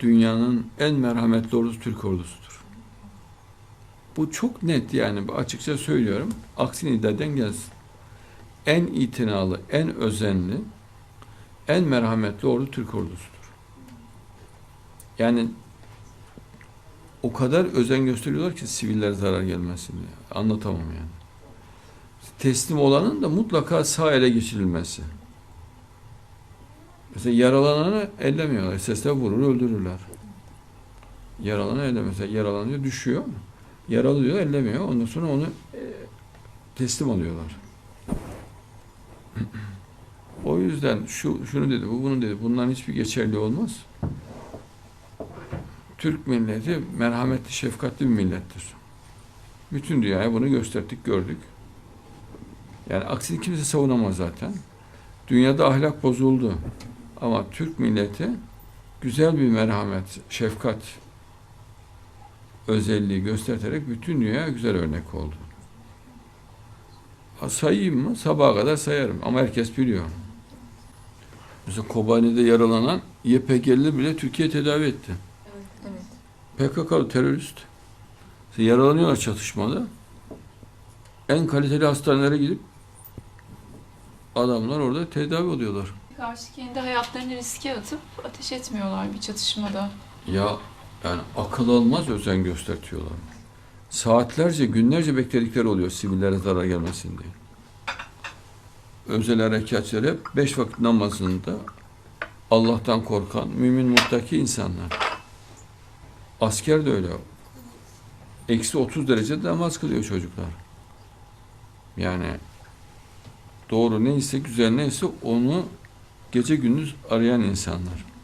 dünyanın en merhametli ordusu Türk ordusudur. Bu çok net yani açıkça söylüyorum. Aksini iddiadan gelsin. En itinalı, en özenli, en merhametli ordu Türk ordusudur. Yani o kadar özen gösteriyorlar ki siviller zarar gelmesin diye. Anlatamam yani. Teslim olanın da mutlaka sağ ele geçirilmesi. Mesela yaralananı ellemiyorlar. Sesle vurur, öldürürler. Yaralanı ellemiyor. Mesela yaralanıyor, düşüyor. Yaralıyor, ellemiyor. Ondan sonra onu e, teslim alıyorlar. O yüzden şu şunu dedi, bu bunu dedi. Bunların hiçbir geçerli olmaz. Türk milleti merhametli, şefkatli bir millettir. Bütün dünyaya bunu gösterdik, gördük. Yani aksini kimse savunamaz zaten. Dünyada ahlak bozuldu. Ama Türk milleti güzel bir merhamet, şefkat özelliği göstererek bütün dünyaya güzel örnek oldu. Ha, sayayım mı? Sabaha kadar sayarım ama herkes biliyor. Mesela Kobani'de yaralanan YPG'li bile Türkiye tedavi etti. Evet. PKK'lı terörist. Yaralanıyorlar çatışmada. En kaliteli hastanelere gidip adamlar orada tedavi oluyorlar. Karşı kendi hayatlarını riske atıp ateş etmiyorlar bir çatışmada. Ya yani akıl almaz özen göstertiyorlar. Saatlerce, günlerce bekledikleri oluyor sivillere zarar gelmesin diye. Özel harekatçılar hep beş vakit namazında Allah'tan korkan, mümin muttaki insanlar. Asker de öyle. Eksi 30 derecede namaz kılıyor çocuklar. Yani doğru neyse, güzel neyse onu gece gündüz arayan insanlar.